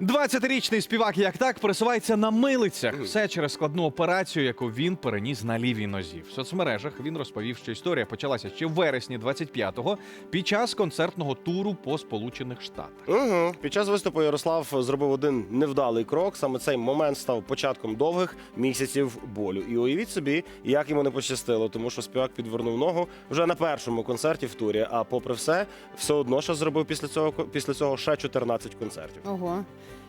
20-річний співак як так пересувається на милицях. Все через складну операцію, яку він переніс на лівій нозі. В соцмережах він розповів, що історія почалася ще в вересні 25-го під час концертного туру по Сполучених Штатах. Угу. Під час виступу Ярослав зробив один невдалий крок. Саме цей момент став початком довгих місяців болю. І уявіть собі, як йому не пощастило, тому що співак підвернув ногу вже на першому концерті в турі. А попри все, все одно ще зробив після цього після цього ще 14 концертів. Ого.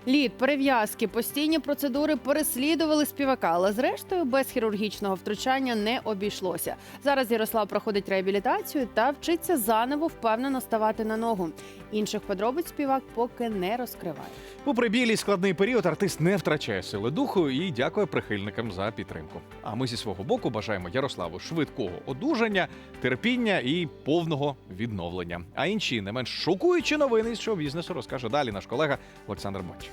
Лід, перев'язки, постійні процедури переслідували співака, але зрештою без хірургічного втручання не обійшлося. Зараз Ярослав проходить реабілітацію та вчиться заново впевнено ставати на ногу. Інших подробиць співак поки не розкриває. Попри білий складний період, артист не втрачає сили духу і дякує прихильникам за підтримку. А ми зі свого боку бажаємо Ярославу швидкого одужання, терпіння і повного відновлення. А інші не менш шокуючі новини шоу бізнесу розкаже далі наш колега Олександр Бонч.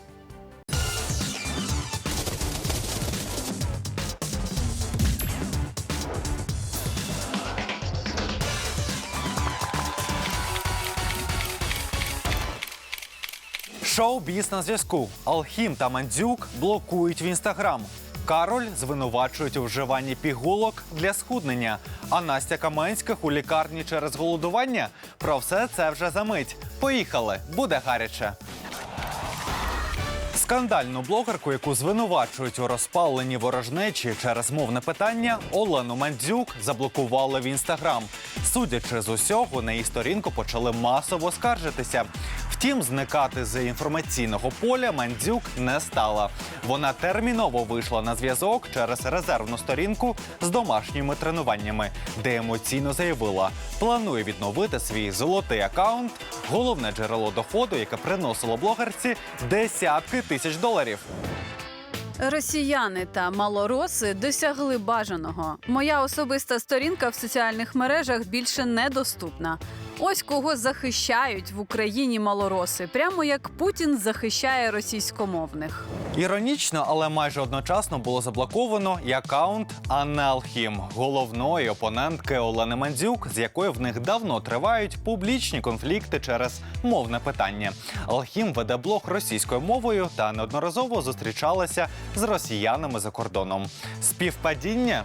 Шоу «Біс на зв'язку. Алхім та Мандзюк блокують в інстаграм. Кароль звинувачують у вживанні пігулок для схуднення. А Настя Каменських у лікарні через голодування. Про все це вже за мить. Поїхали, буде гаряче. Скандальну блогерку, яку звинувачують у розпаленні ворожнечі через мовне питання, Олену Мандзюк заблокували в інстаграм. Судячи з усього, на її сторінку почали масово скаржитися. Втім, зникати з інформаційного поля Мандзюк не стала. Вона терміново вийшла на зв'язок через резервну сторінку з домашніми тренуваннями, де емоційно заявила, планує відновити свій золотий акаунт, головне джерело доходу, яке приносило блогерці десятки тисяч доларів. Росіяни та малороси досягли бажаного. Моя особиста сторінка в соціальних мережах більше недоступна. Ось кого захищають в Україні малороси, прямо як Путін захищає російськомовних. Іронічно, але майже одночасно було заблоковано і акаунт Анни Алхім, головної опонентки Олени Мандзюк, з якою в них давно тривають публічні конфлікти через мовне питання. Алхім веде блог російською мовою та неодноразово зустрічалася з росіянами за кордоном. Співпадіння?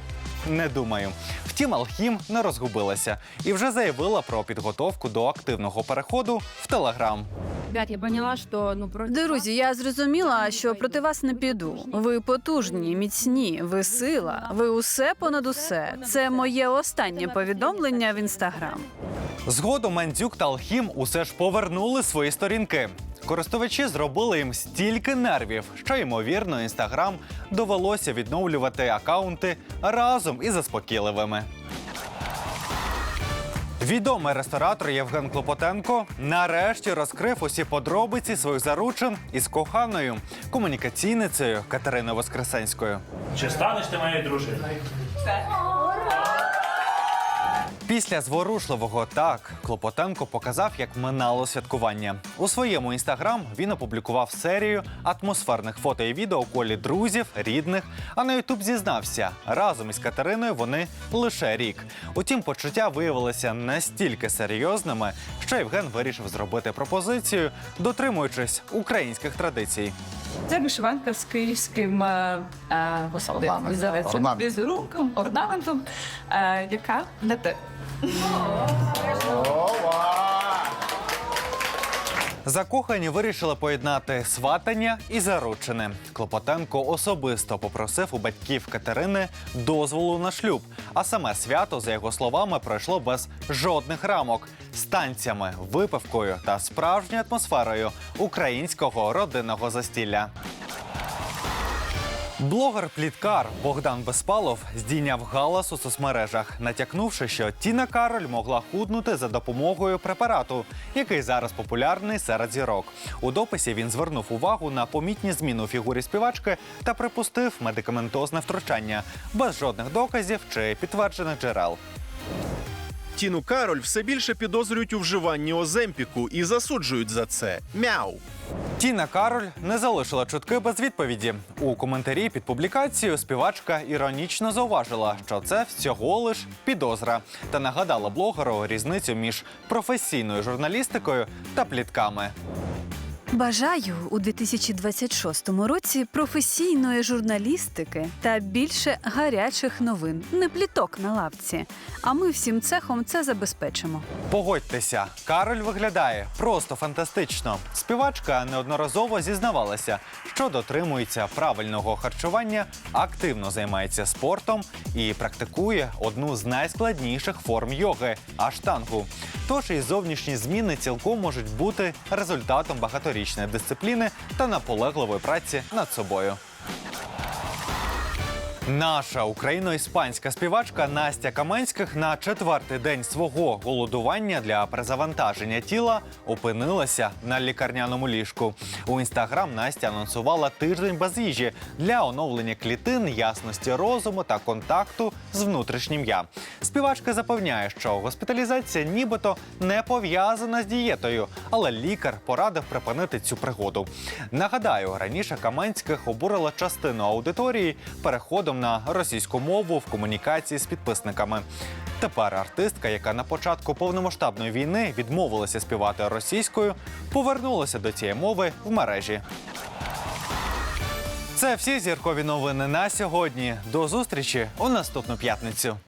Не думаю. Втім, Алхім не розгубилася і вже заявила про підготовку до активного переходу в Телеграм. Ребят, я поняла, что ну просто Друзі, я зрозуміла, що проти вас не піду. Ви потужні, міцні, ви сила, ви усе понад усе. Це моє останнє повідомлення в інстаграм. Згодом Мандзюк та Алхім усе ж повернули свої сторінки. Користувачі зробили їм стільки нервів, що ймовірно, інстаграм довелося відновлювати акаунти разом із заспокійливими. Відомий ресторатор Євген Клопотенко нарешті розкрив усі подробиці своїх заручин із коханою комунікаційницею Катериною Воскресенською. Чи станеш ти моєю дружиною? Після зворушливого так Клопотенко показав, як минало святкування. У своєму інстаграм він опублікував серію атмосферних фото і відео у колі друзів, рідних. А на Ютуб зізнався разом із Катериною вони лише рік. Утім, почуття виявилися настільки серйозними, що Євген вирішив зробити пропозицію, дотримуючись українських традицій. це вишиванка з київським е, е, господи, називається, орнаментом, е, яка не те. Закохані вирішили поєднати сватання і заручини. Клопотенко особисто попросив у батьків Катерини дозволу на шлюб. А саме свято, за його словами, пройшло без жодних рамок з танцями, випивкою та справжньою атмосферою українського родинного застілля. Блогер-пліткар Богдан Безпалов здійняв галас у соцмережах, натякнувши, що Тіна Кароль могла худнути за допомогою препарату, який зараз популярний серед зірок. У дописі він звернув увагу на помітні зміни у фігурі співачки та припустив медикаментозне втручання без жодних доказів чи підтверджених джерел. Тіну Кароль все більше підозрюють у вживанні оземпіку і засуджують за це. Мяу. Тіна Кароль не залишила чутки без відповіді. У коментарі під публікацією співачка іронічно зауважила, що це всього лиш підозра, та нагадала блогеру різницю між професійною журналістикою та плітками. Бажаю у 2026 році професійної журналістики та більше гарячих новин, не пліток на лавці. А ми всім цехом це забезпечимо. Погодьтеся, Кароль виглядає просто фантастично. Співачка неодноразово зізнавалася, що дотримується правильного харчування, активно займається спортом і практикує одну з найскладніших форм йоги аштангу. Тож і зовнішні зміни цілком можуть бути результатом багаторічної дисципліни та наполегливої праці над собою. Наша україно-іспанська співачка Настя Каменських на четвертий день свого голодування для перезавантаження тіла опинилася на лікарняному ліжку. У інстаграм Настя анонсувала тиждень без їжі для оновлення клітин, ясності розуму та контакту з внутрішнім я. Співачка запевняє, що госпіталізація нібито не пов'язана з дієтою, але лікар порадив припинити цю пригоду. Нагадаю, раніше Каменських обурила частину аудиторії переходом на російську мову в комунікації з підписниками. Тепер артистка, яка на початку повномасштабної війни відмовилася співати російською, повернулася до цієї мови в мережі. Це всі зіркові новини на сьогодні. До зустрічі у наступну п'ятницю.